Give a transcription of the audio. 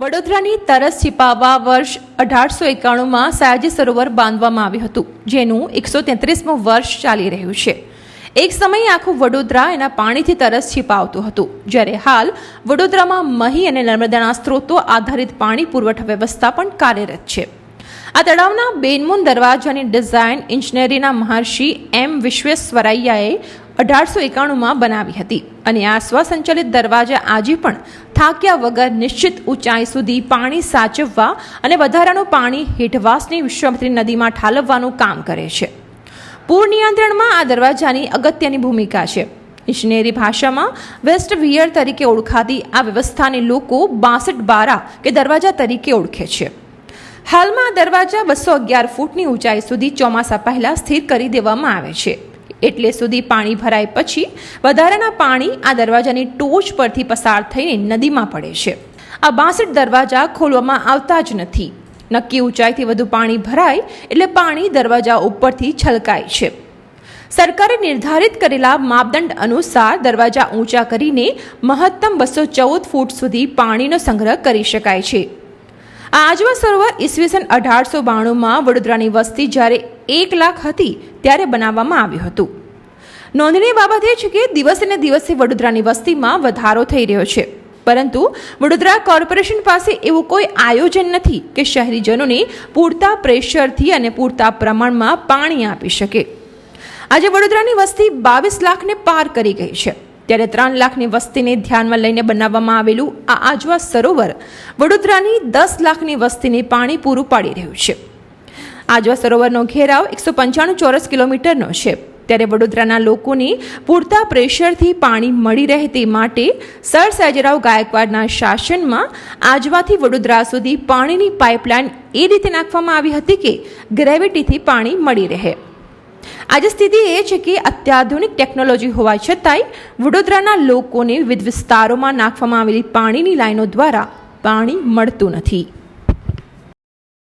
વડોદરાની તરસ છિપાવવા વર્ષ અઢારસો એકાણુંમાં સયાજી સરોવર બાંધવામાં આવ્યું હતું, જેનું એકસો તેત્રીસમું વર્ષ ચાલી રહ્યું છે. એક સમયે આખું વડોદરા એના પાણીથી તરસ છિપાવતું હતું, જ્યારે હાલ વડોદરામાં મહી અને નર્મદાના સ્ત્રોતો આધારિત પાણી પુરવઠા વ્યવસ્થા પણ કાર્યરત છે. આ તળાવના બેનમૂન દરવાજાની ડિઝાઇન ઇજનેરીના મહર્ષિ એમ વિશ્વેશ્વરૈયાએ અઢારસો એકાણુંમાં બનાવી હતી અને આ સ્વસંચાલિત દરવાજા આજે પણ થાક્યા વગર નિશ્ચિત ઊંચાઈ સુધી પાણી સાચવવા અને વધારાનું પાણી હેઠવાસની વિશ્વામિત્રી નદીમાં ઠાલવવાનું કામ કરે છે. પૂર નિયંત્રણમાં આ દરવાજાની અગત્યની ભૂમિકા છે. ઇજનેરી ભાષામાં વેસ્ટ વિયર તરીકે ઓળખાતી આ વ્યવસ્થાને લોકો બાસઠ બારા કે દરવાજા તરીકે ઓળખે છે. હાલમાં આ દરવાજા બસો અગિયાર ફૂટની ઊંચાઈ સુધી ચોમાસા પહેલાં સ્થિર કરી દેવામાં આવે છે. એટલે સુધી પાણી ભરાય પછી વધારાના પાણી આ દરવાજાની ટોચ પરથી પસાર થઈને નદીમાં પડે છે. આ બાસઠ દરવાજા ખોલવામાં આવતા જ નથી. નક્કી ઊંચાઈથી વધુ પાણી ભરાય એટલે પાણી દરવાજા ઉપરથી છલકાય છે. સરકારે નિર્ધારિત કરેલા માપદંડ અનુસાર દરવાજા ઊંચા કરીને મહત્તમ બસો ચૌદ ફૂટ સુધી પાણીનો સંગ્રહ કરી શકાય છે. આ આજવા સરોવર ઈસવીસન અઢારસો બાણુંમાં વડોદરાની વસ્તી જ્યારે એક લાખ હતી ત્યારે બનાવવામાં આવ્યું હતું. નોંધનીય બાબત એ છે કે દિવસે દિવસે વડોદરાની વસ્તીમાં વધારો થઈ રહ્યો છે. પરંતુ વડોદરા કોર્પોરેશન પાસે એવું કોઈ આયોજન નથી કે શહેરીજનોને પૂરતા પ્રેશરથી અને પૂરતા પ્રમાણમાં પાણી આપી શકે. આજે વડોદરાની વસ્તી બાવીસ લાખને પાર કરી ગઈ છે. ત્યારે ત્રણ લાખની વસ્તીને ધ્યાનમાં લઈને બનાવવામાં આવેલું આ આજવા સરોવર વડોદરાની દસ લાખની વસ્તીને પાણી પૂરું પાડી રહ્યું છે. આજવા સરોવરનો ઘેરાવ એકસો પંચાણું ચોરસ કિલોમીટરનો છે. ત્યારે વડોદરાના લોકોને પૂરતા પ્રેશરથી પાણી મળી રહે તે માટે સર સયાજીરાવ ગાયકવાડના શાસનમાં આજવાથી વડોદરા સુધી પાણીની પાઇપલાઇન એ રીતે નાખવામાં આવી હતી કે ગ્રેવિટીથી પાણી મળી રહે. આજે સ્થિતિ એ છે કે અત્યાધુનિક ટેકનોલોજી હોવા છતાંય વડોદરાના લોકોને વિવિધ વિસ્તારોમાં નાખવામાં આવેલી પાણીની લાઈનો દ્વારા પાણી મળતું નથી.